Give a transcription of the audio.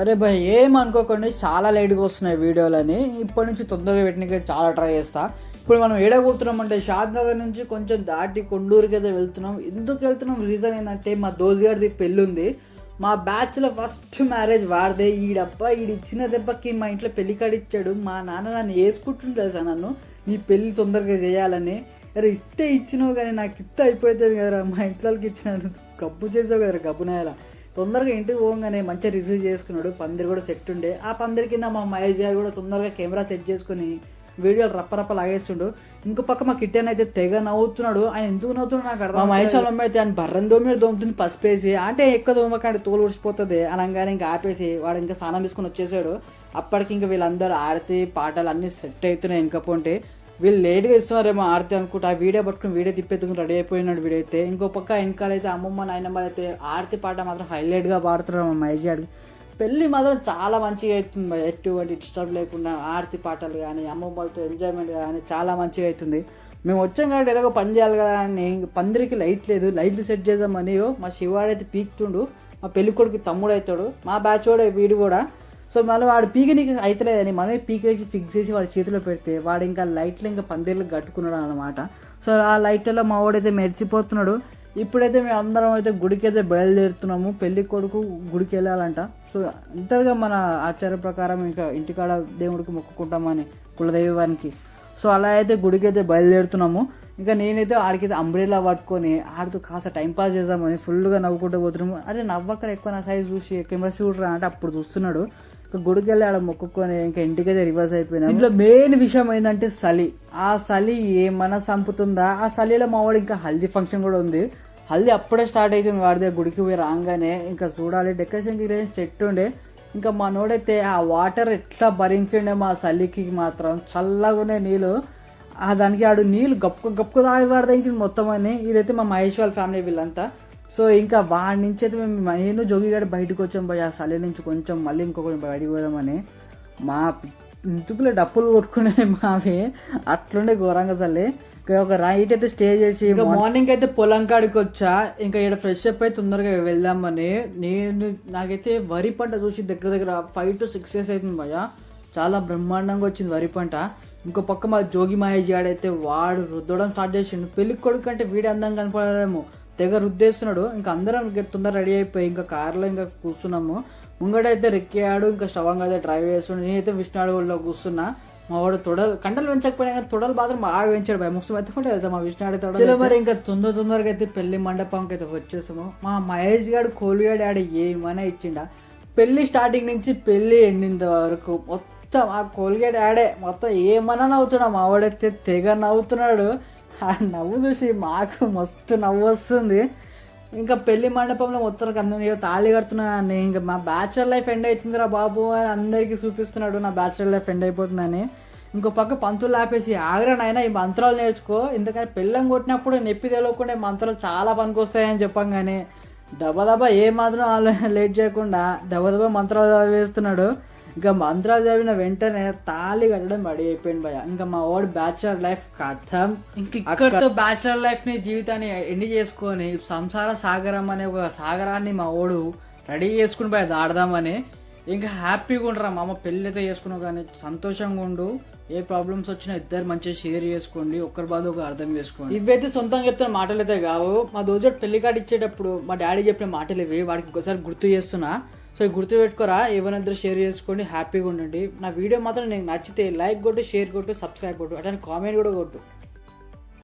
అరే భయ్ ఏం అనుకోకండి చాలా లేట్గా వస్తున్నాయి వీడియోలని ఇప్పటి నుంచి తొందరగా పెట్టడానికి చాలా ట్రై చేస్తా. ఇప్పుడు మనం ఏడ అంటే షాద్ నగర్ నుంచి కొంచెం దాటి కొండూరుకి అయితే వెళ్తున్నాం. ఎందుకు వెళ్తున్నాం? రీజన్ ఏంటంటే మా దోస్త్ గారిది పెళ్ళి ఉంది మా బ్యాచ్లో ఫస్ట్ మ్యారేజ్ వాడిదే ఈడబ్బా ఈడు ఇచ్చిన దెబ్బకి మా ఇంట్లో పెళ్ళి కాడిచ్చాడు ఇచ్చాడు. మా నాన్న నన్ను వేసుకుంటుంటే సార్ నన్ను? నీ పెళ్ళి తొందరగా చేయాలని. అరే ఇస్తే ఇచ్చినావు కానీ నాకు ఇస్తే అయిపోతుంది కదరా? మా ఇంట్లోకి ఇచ్చినాడు. గబ్బు చేసావు కదరా గబ్బు నేల. తొందరగా ఇంటికి పోగానే మంచిగా రిసీవ్ చేసుకున్నాడు. పందిరి కూడా సెట్ ఉండే. ఆ పందిరి కింద మా మహేష్ గారు కూడా తొందరగా కెమెరా సెట్ చేసుకుని వీడియోలు రప్పరప్ప లాగేస్తుండు. ఇంకో పక్క మా కిట్టెన్ అయితే తెగ నవ్వుతున్నాడు. ఆయన ఎందుకు నవ్వుతున్నాడు నాకు అర్థం మా మహేష్ వాళ్ళ అయితే ఆయన బర్రం దోమి దోముతుంది పసిపేసి అంటే ఎక్కువ దోమకండి తోలు ఉడిచిపోతుంది అనగానే ఇంకా ఆపేసి వాడు ఇంకా స్నానం తీసుకుని వచ్చేసాడు. అప్పటికి ఇంకా వీళ్ళందరూ ఆడితే పాటలు అన్ని సెట్ అవుతున్నాయి ఇంకా పోంటే. వీళ్ళు లేట్గా ఇస్తున్నారేమో ఆర్తి అనుకుంటా. ఆ వీడియో పట్టుకుని వీడియో తిప్పేందుకు రెడీ అయిపోయినాడు వీడియో అయితే ఇంకో పక్క వెనకాల అయితే అమ్మమ్మ నాయనమ్మ అయితే ఆడితే పాట మాత్రం హైలైట్గా పాడుతున్నారు మా మహేష్ పెళ్ళి మాత్రం చాలా మంచిగా అవుతుంది ఎటువంటి డిస్టర్బ్ లేకుండా ఆర్తి పాటలు కానీ అమ్మమ్మలతో ఎంజాయ్మెంట్ కానీ చాలా మంచిగా అవుతుంది. మేము వచ్చాం కాబట్టి ఏదో ఒక పని చేయాలి కదా అని పందిరికి లైట్ లేదు. లైట్లు సెట్ చేద్దామని మా శివాడైతే పీక్తుండు. మా పెళ్ళికొడుకు తమ్ముడు అవుతాడు మా బ్యాచ్ కూడా వీడు కూడా సో మళ్ళీ వాడు పీకనీకి అవుతలేదని మనమే పీకేసి ఫిక్స్ చేసి వాడి చేతిలో పెడితే వాడు ఇంకా లైట్లు ఇంకా పందిర్లు కట్టుకున్నాడు అనమాట సో ఆ లైట్లలో మా వాడైతే మెరిసిపోతున్నాడు. ఇప్పుడైతే మేము అందరం అయితే గుడికి అయితే బయలుదేరుతున్నాము. పెళ్ళి కొడుకు గుడికి వెళ్ళాలంట. సో ఇంతగా మన ఆచార ప్రకారం ఇంకా ఇంటికాడ దేవుడికి మొక్కుకుంటామని కులదైవానికి. సో అలా అయితే గుడికి అయితే బయలుదేరుతున్నాము. ఇంకా నేనైతే ఆడికైతే అంబ్రెలా పట్టుకొని ఆడితో కాస్త టైం పాస్ చేద్దామని ఫుల్గా నవ్వుకుంటూ పోతున్నాము. అరే నవ్వక్కడ ఎక్కువ నా సైజ్ చూసి కెమెరా చూడరా అంటే అప్పుడు చూస్తున్నాడు. గుడికి వెళ్ళి ఆడ మొక్కుకొని ఇంకా ఇంటికైతే రివర్స్ అయిపోయినా ఇంట్లో మెయిన్ విషయం ఏంటంటే చలి ఆ చలి ఏమన్నా చంపుతుందా ఆ చలిలో మా వాడు ఇంకా హల్దీ ఫంక్షన్ కూడా ఉంది. హల్దీ అప్పుడే స్టార్ట్ అవుతుంది వాడిదే గుడికి పోయి రాగానే. ఇంకా చూడాలి డెకరేషన్ సెట్ ఉండే. ఇంకా మా నోడైతే ఆ వాటర్ ఎట్లా భరించిండే మా చలికి మాత్రం. చల్లగానే నీళ్ళు. ఆ దానికి ఆడు నీళ్ళు గప్పు గప్పు తాగి వాడదానికి మొత్తం అని ఇదైతే మా మహేష్ వాళ్ళ ఫ్యామిలీ వీళ్ళంతా. సో ఇంకా వాడి నుంచి అయితే మేము నేను జోగిగాడు బయటకు వచ్చాం పోయి ఆ చలి నుంచి కొంచెం మళ్ళీ ఇంకొక బయటికి పోదామని. మా ఇంటికులో డప్పులు కొట్టుకునే మావి అట్లుండే ఘోరంగా ఇంకా ఒక రైట్ అయితే స్టే చేసి మార్నింగ్ అయితే పొలం కాడికి వచ్చా. ఇంకా ఇక్కడ ఫ్రెష్ అప్ అయితే తొందరగా వెళ్దామని. నేను నాకైతే వరి పంట చూసి దగ్గర దగ్గర ఫైవ్ టు సిక్స్ ఇయర్స్ అవుతుంది భయ చాలా బ్రహ్మాండంగా వచ్చింది వరి పంట. ఇంకో పక్క మా జోగి మహేష్ గాడైతే వాడు రుద్దడం స్టార్ట్ చేసిండు. పెళ్ళి కొడుకు అంటే వీడి అందంగా కనపడలేము. తెగ రుద్దేస్తున్నాడు. ఇంకా అందరం తొందర రెడీ అయిపోయి ఇంకా కార్లో ఇంకా కూర్చున్నాము. ముంగడైతే రెక్కాడు ఇంకా స్టవంగా అయితే డ్రైవ్ చేస్తున్నాడు నేనైతే విష్ణువాడలో కూర్చున్నా. మా వాడు తొడలు కండలు పెంచకపోయినా కానీ తొడలు మాత్రం బాగా పెంచాడు భయ. ముక్సం ఎత్తుకుంటే మా విష్ణువాడి తొడలు మరి ఇంకా తొందర తొందరగా అయితే పెళ్ళి మండపంకి అయితే వచ్చేసాము. మా మహేష్ గారు కోలిగాడు ఆడ ఏమైనా ఇచ్చిండా? పెళ్ళి స్టార్టింగ్ నుంచి పెళ్ళి ఎండింత వరకు మొత్తం ఆ కోల్గేట్ ఆడే మొత్తం ఏమన్నా నవ్వుతున్నాడు. మా వాడైతే తెగ నవ్వుతున్నాడు. ఆ నవ్వు చూసి మాకు మస్తు నవ్వు వస్తుంది ఇంకా పెళ్ళి మండపంలో మొత్తానికి అందరూ ఇక తాళి కడుతున్నా ఇంకా మా బ్యాచులర్ లైఫ్ ఎండ్ అవుతుందిరా బాబు అని అందరికీ చూపిస్తున్నాడు నా బ్యాచులర్ లైఫ్ ఎండ్ అయిపోతుందని. ఇంకో పక్క పంతులు ఆపేసి ఆగ్రా నాయన ఈ మంత్రాలు నేర్చుకో. ఎందుకంటే పెళ్ళం కొట్టినప్పుడు నొప్పి తెలియకుండా మంత్రాలు చాలా పనికొస్తాయని చెప్పంగానే దబదబా ఏ మాత్రం లేట్ చేయకుండా దబదబా మంత్రాలు చదివేస్తున్నాడు ఇంకా మంత్రాలు చదివిన వెంటనే తాళి కట్టడం రెడీ అయిపోయింది భయ ఇంకా మా వాడు బ్యాచులర్ లైఫ్ కథం. ఇంక ఇక్కడితో బ్యాచులర్ లైఫ్ని జీవితాన్ని ఎండ్ చేసుకొని సంసార సాగరం అనే ఒక సాగరాన్ని మా వాడు రెడీ చేసుకుని పోయి దాడదామని ఇంకా హ్యాపీగా ఉండరా మా అమ్మ పెళ్ళి అయితే చేసుకున్నావు కానీ సంతోషంగా ఉండు. ఏ ప్రాబ్లమ్స్ వచ్చినా ఇద్దరు మంచిగా షేర్ చేసుకోండి ఒకరి బాధ ఒక అర్థం చేసుకోండి. ఇవైతే సొంతంగా చెప్తున్న మాటలు అయితే కావు. మా దోజోడు పెళ్ళి కార్డు ఇచ్చేటప్పుడు మా డాడీ చెప్పిన మాటలు ఇవి. వాడికి ఇంకోసారి గుర్తు చేస్తున్నా. సో గుర్తుపెట్టుకోరా గుర్తు పెట్టుకోరా షేర్ చేసుకోండి హ్యాపీగా ఉండండి. నా వీడియో మాత్రం నీకు నచ్చితే లైక్ కొట్టు షేర్ కొట్టు సబ్స్క్రైబ్ కొట్టు అట్లా కామెంట్ కూడా కొట్టు.